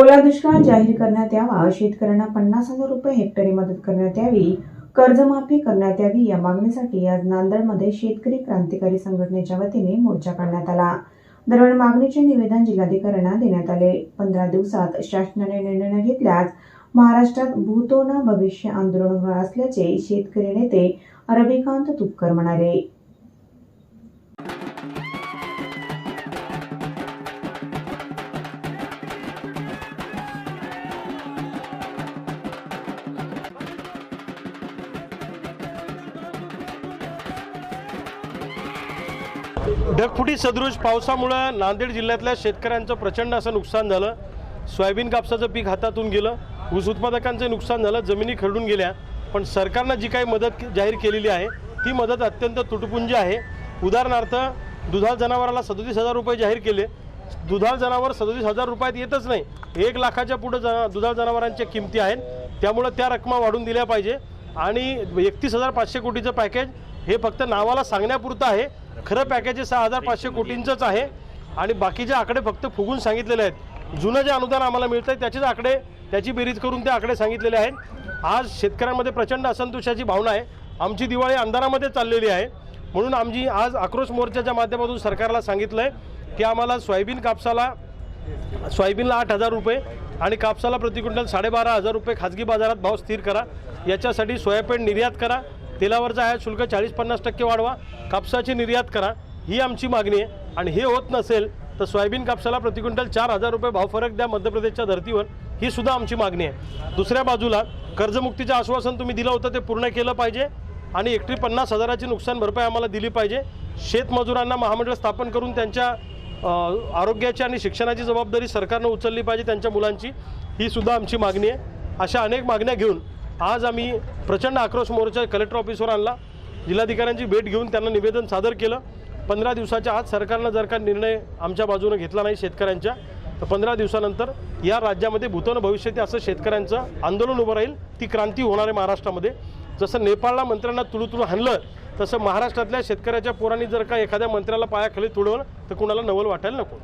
ओला दुष्काळ जाहीर करण्यात यावा. शेतकऱ्यांना पन्नास हजार रुपये हेक्टरी मदत करण्यात यावी. कर्जमाफी करण्यात यावी या मागणीसाठी आज नांदेडमध्ये शेतकरी क्रांतिकारी संघटनेच्या वतीने मोर्चा काढण्यात आला. दरम्यान मागणीचे निवेदन जिल्हाधिकाऱ्यांना देण्यात आले. पंधरा दिवसात शासनाने निर्णय घेतल्यास महाराष्ट्रात भूतोना भविष्य आंदोलन होणार असल्याचे शेतकरी नेते रविकांत तुपकर म्हणाले. ढगफुटी सदृश पावसामुळं नांदेड जिल्ह्यातल्या शेतकऱ्यांचं प्रचंड असं नुकसान झालं. सोयाबीन कापसाचं पीक हातातून गेलं. ऊस उत्पादकांचं नुकसान झालं. जमिनी खरडून गेल्या. पण सरकारनं जी काही मदत जाहीर केलेली आहे ती मदत अत्यंत तुटपुंजी आहे. उदाहरणार्थ दुधाळ जनावराला सदोतीस हजार रुपये जाहीर केले. दुधाळ जनावर सदोतीस हजार रुपयात येतच नाही. एक लाखाच्या पुढं जना दुधाळ जनावरांच्या किमती आहेत. त्यामुळं त्या रकमा वाढून दिल्या पाहिजे. आणि एकतीस हजार पाचशे कोटीचं पॅकेज हे फक्त नावाला सांगण्यापुरतं आहे. खरं पॅकेज सहा हजार पाचशे कोटींचंच आहे. आणि बाकीचे आकडे फक्त फुगून सांगितलेले आहेत जुनं जे अनुदान आम्हाला मिळतं आहे त्याचेच आकडे त्याची बेरीज करून ते आकडे सांगितलेले आहेत. आज शेतकऱ्यांमध्ये प्रचंड असंतोषाची भावना आहे. आमची दिवाळी अंधारामध्ये चाललेली आहे. म्हणून आमची आज आक्रोश मोर्चाच्या माध्यमातून सरकारला सांगितलं आहे की आम्हाला सोयाबीन कापसाला सोयाबीनला आठ हजार रुपये आणि कापसाला प्रति क्विंटल साडेबारा हजार रुपये खाजगी बाजारात भाव स्थिर करा. याच्यासाठी सोयाबीन निर्यात करा. तेलावरचा आयात शुल्क चाळीस पन्नास टक्के वाढवा. कापसाची निर्यात करा. ही आमची मागणी आहे. आणि हे होत नसेल तर सोयाबीन कापसाला प्रति क्विंटल चार हजार रुपये भाव फरक द्या मध्य प्रदेशच्या धर्तीवर. ही सुद्धा आमची मागणी आहे. दुसऱ्या बाजूला कर्जमुक्तीचं आश्वासन तुम्ही दिलं होतं ते पूर्ण केलं पाहिजे. आणि एकटी पन्नास हजाराची नुकसान भरपाई आम्हाला दिली पाहिजे. शेतमजुरांना महामंडळ स्थापन करून त्यांच्या आरोग्याची आणि शिक्षणाची जबाबदारी सरकारनं उचलली पाहिजे त्यांच्या मुलांची. ही सुद्धा आमची मागणी आहे. अशा अनेक मागण्या घेऊन आज आम्ही प्रचंड आक्रोश मोर्चा कलेक्टर ऑफिसवर आणला. जिल्हाधिकाऱ्यांची भेट घेऊन त्यांना निवेदन सादर केलं. पंधरा दिवसाच्या आत सरकारनं जर का निर्णय आमच्या बाजूनं घेतला नाही शेतकऱ्यांच्या तर पंधरा दिवसानंतर या राज्यामध्ये भूतन भविष्यात असं शेतकऱ्यांचं आंदोलन उभं राहील. ती क्रांती होणार आहे महाराष्ट्रामध्ये. जसं नेपाळला मंत्र्यांना तुळूतुळू हाणलं तसं महाराष्ट्रातल्या शेतकऱ्याच्या पोरांनी जर का एखाद्या मंत्र्याला पायाखाली तुडवलं तर कुणाला नवल वाटायला नको.